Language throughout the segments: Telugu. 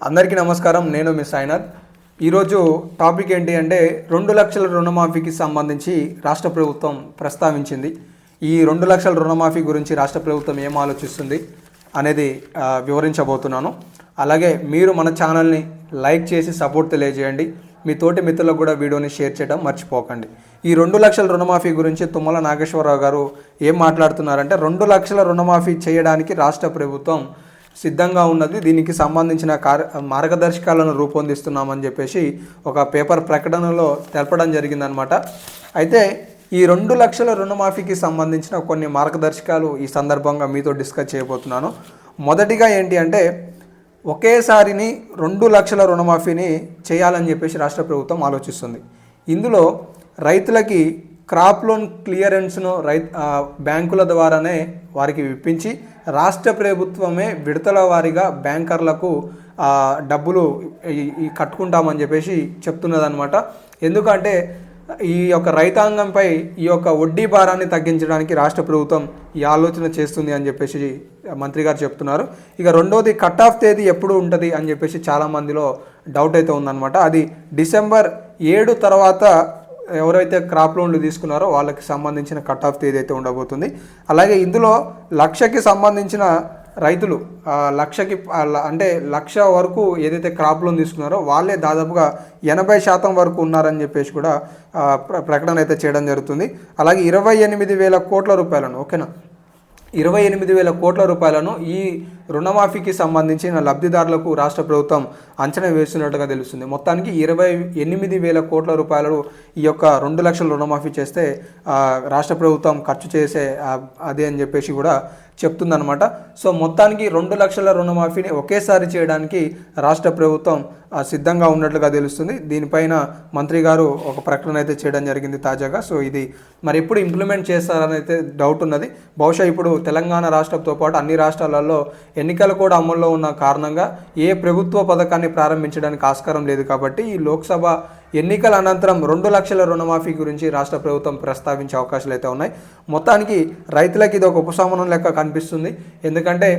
అందరికీ నమస్కారం. నేను మిస్ సాయినాథ్ ఈరోజు టాపిక్ ఏంటి అంటే రెండు లక్షల రుణమాఫీకి సంబంధించి రాష్ట్ర ప్రభుత్వం ప్రస్తావించింది. ఈ రెండు లక్షల రుణమాఫీ గురించి రాష్ట్ర ప్రభుత్వం ఏం ఆలోచిస్తుంది అనేది వివరించబోతున్నాను. అలాగే మీరు మన ఛానల్ని లైక్ చేసి సపోర్ట్ తెలియజేయండి. మీ తోటి మిత్రులకు కూడా వీడియోని షేర్ చేయడం మర్చిపోకండి. ఈ రెండు లక్షల రుణమాఫీ గురించి తుమ్మల నాగేశ్వరరావు గారు ఏం మాట్లాడుతున్నారంటే రెండు లక్షల రుణమాఫీ చేయడానికి రాష్ట్ర ప్రభుత్వం సిద్ధంగా ఉన్నది. దీనికి సంబంధించిన కార్ మార్గదర్శకాలను రూపొందిస్తున్నామని చెప్పేసి ఒక పేపర్ ప్రకటనలో తెలపడం జరిగిందనమాట అయితే ఈ రెండు లక్షల రుణమాఫీకి సంబంధించిన కొన్ని మార్గదర్శకాలు ఈ సందర్భంగా మీతో డిస్కస్ చేయబోతున్నాను. మొదటిగా ఏంటి అంటే ఒకేసారిని రెండు లక్షల రుణమాఫీని చేయాలని చెప్పేసి రాష్ట్ర ప్రభుత్వం ఆలోచిస్తుంది. ఇందులో రైతులకి క్రాప్ లోన్ క్లియరెన్స్ను రై బ్యాంకుల ద్వారానే వారికి ఇప్పించి రాష్ట్ర ప్రభుత్వమే విడతల వారీగా బ్యాంకర్లకు డబ్బులు కట్టుకుంటామని చెప్పేసి చెప్తున్నదనమాట ఎందుకంటే ఈ యొక్క రైతాంగంపై ఈ యొక్క వడ్డీ భారాన్ని తగ్గించడానికి రాష్ట్ర ప్రభుత్వం ఈ ఆలోచన చేస్తుంది అని చెప్పేసి మంత్రి గారు చెప్తున్నారు. ఇక రెండోది కట్ ఆఫ్ తేదీ ఎప్పుడు ఉంటుంది అని చెప్పేసి చాలా మందిలో డౌట్ అయితే ఉందన్నమాట. అది డిసెంబర్ ఏడు తర్వాత ఎవరైతే క్రాప్ లోన్లు తీసుకున్నారో వాళ్ళకి సంబంధించిన కట్ ఆఫ్ తేదీ అయితే ఉండబోతుంది. అలాగే ఇందులో లక్షకి సంబంధించిన రైతులు లక్షకి అంటే లక్ష వరకు ఏదైతే క్రాప్ లోన్ తీసుకున్నారో వాళ్ళే దాదాపుగా ఎనభై శాతం వరకు ఉన్నారని చెప్పేసి కూడా ప్ర- ప్రకటన అయితే చేయడం జరుగుతుంది. అలాగే ఇరవై ఎనిమిది వేల కోట్ల రూపాయలను ఓకేనా? ఇరవై ఎనిమిది వేల కోట్ల రూపాయలను ఈ రుణమాఫీకి సంబంధించిన లబ్ధిదారులకు రాష్ట్ర ప్రభుత్వం అంచనా వేస్తున్నట్టుగా తెలుస్తుంది. మొత్తానికి ఇరవై ఎనిమిది వేల కోట్ల రూపాయలు ఈ యొక్క రెండు లక్షల రుణమాఫీ చేస్తే రాష్ట్ర ప్రభుత్వం ఖర్చు చేసే అదే అని చెప్పేసి కూడా చెప్తుందనమాట సో మొత్తానికి రెండు లక్షల రుణమాఫీని ఒకేసారి చేయడానికి రాష్ట్ర ప్రభుత్వం సిద్ధంగా ఉన్నట్లుగా తెలుస్తుంది. దీనిపైన మంత్రి గారు ఒక ప్రకటన అయితే చేయడం జరిగింది తాజాగా. సో ఇది మరి ఎప్పుడు ఇంప్లిమెంట్ చేస్తారని అయితే డౌట్ ఉన్నది. బహుశా ఇప్పుడు తెలంగాణ రాష్ట్రంతో పాటు అన్ని రాష్ట్రాలలో ఎన్నికలు కూడా అమల్లో ఉన్న కారణంగా ఏ ప్రభుత్వ పథకాన్ని ప్రారంభించడానికి ఆస్కారం లేదు కాబట్టి ఈ లోక్సభ ఎన్నికల అనంతరం రెండు లక్షల రుణమాఫీ గురించి రాష్ట్ర ప్రభుత్వం ప్రస్తావించే అవకాశాలు అయితే ఉన్నాయి. మొత్తానికి రైతులకు ఇది ఒక ఉపశమనం లెక్క కనిపిస్తుంది. ఎందుకంటే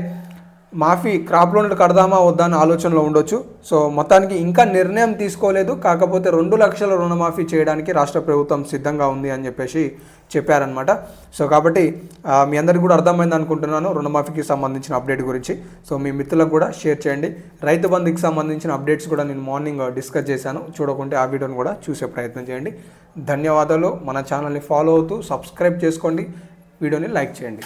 మాఫీ క్రాప్ లోన్లు కడదామా వద్దా అని ఆలోచనలో ఉండొచ్చు. సో మొత్తానికి ఇంకా నిర్ణయం తీసుకోలేదు. కాకపోతే రెండు లక్షల రుణమాఫీ చేయడానికి రాష్ట్ర ప్రభుత్వం సిద్ధంగా ఉంది అని చెప్పేసి చెప్పారనమాట సో కాబట్టి మీ అందరికీ కూడా అర్థమైంది అనుకుంటున్నాను రుణమాఫీకి సంబంధించిన అప్డేట్ గురించి. సో మీ మిత్రులకు కూడా షేర్ చేయండి. రైతు బంధుకి సంబంధించిన అప్డేట్స్ కూడా నేను మార్నింగ్ డిస్కస్ చేశాను. చూడకుంటే ఆ వీడియోని కూడా చూసే ప్రయత్నం చేయండి. ధన్యవాదాలు. మన ఛానల్ని ఫాలో అవుతూ సబ్స్క్రైబ్ చేసుకోండి. వీడియోని లైక్ చేయండి.